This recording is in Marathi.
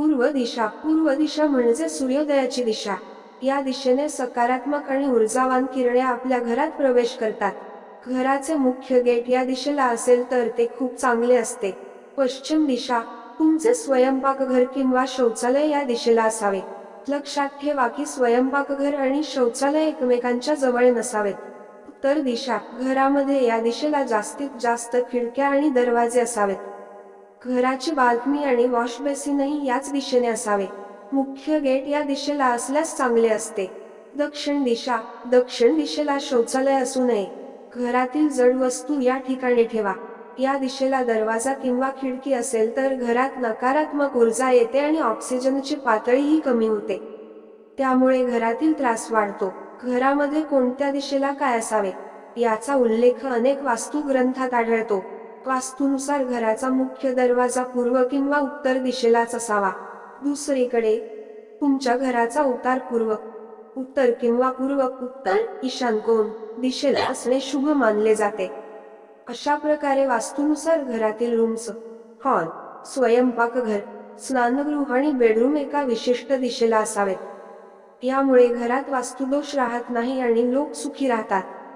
पूर्व दिशा. पूर्व दिशा म्हणजे सूर्योदयाची दिशा. या दिशेने सकारात्मक आणि ऊर्जावान किरणे आपल्या घरात प्रवेश करतात. घराचे मुख्य गेट या दिशेला असेल तर ते खूप चांगले असते. पश्चिम दिशा. तुमचे स्वयंपाकघर किंवा शौचालय या दिशेला असावे. लक्षात ठेवा की स्वयंपाकघर आणि शौचालय एकमेकांच्या जवळ नसावेत. उत्तर दिशा. घरामध्ये या दिशेला जास्तीत जास्त खिडक्या आणि दरवाजे असावेत. घराची बाल्कनी आणि वॉश बेसिनही याच दिशेने असावे. मुख्य गेट या दिशेला असल्यास चांगले असते. दक्षिण दिशा दक्षिण दिशेला शौचालय असू नये. घरातील जड वस्तू या ठिकाणी ठेवा. या दिशेला दरवाजा किंवा खिडकी असेल तर घरात नकारात्मक ऊर्जा येते आणि ऑक्सिजनची पातळीही कमी होते. त्यामुळे घरातील त्रास वाढतो. घरामध्ये कोणत्या दिशेला काय असावे? याचा उल्लेख अनेक वास्तू ग्रंथात आढळतो. वास्तूनुसार घराचा मुख्य दरवाजा पूर्व किंवा उत्तर दिशेलाच असावा. दुसरीकडे तुमच्या घराचा उतार पूर्व उत्तर किंवा पूर्व उत्तर ईशान कोण दिशेला असणे शुभ मानले जाते. अशा प्रकारे वास्तूनुसार घरातील रूम्स हॉल स्वयंपाकघर स्नानगृह आणि बेडरूम एका विशिष्ट दिशेला असावेत. यामुळे घरात वास्तुदोष राहत नाही आणि लोक सुखी राहतात.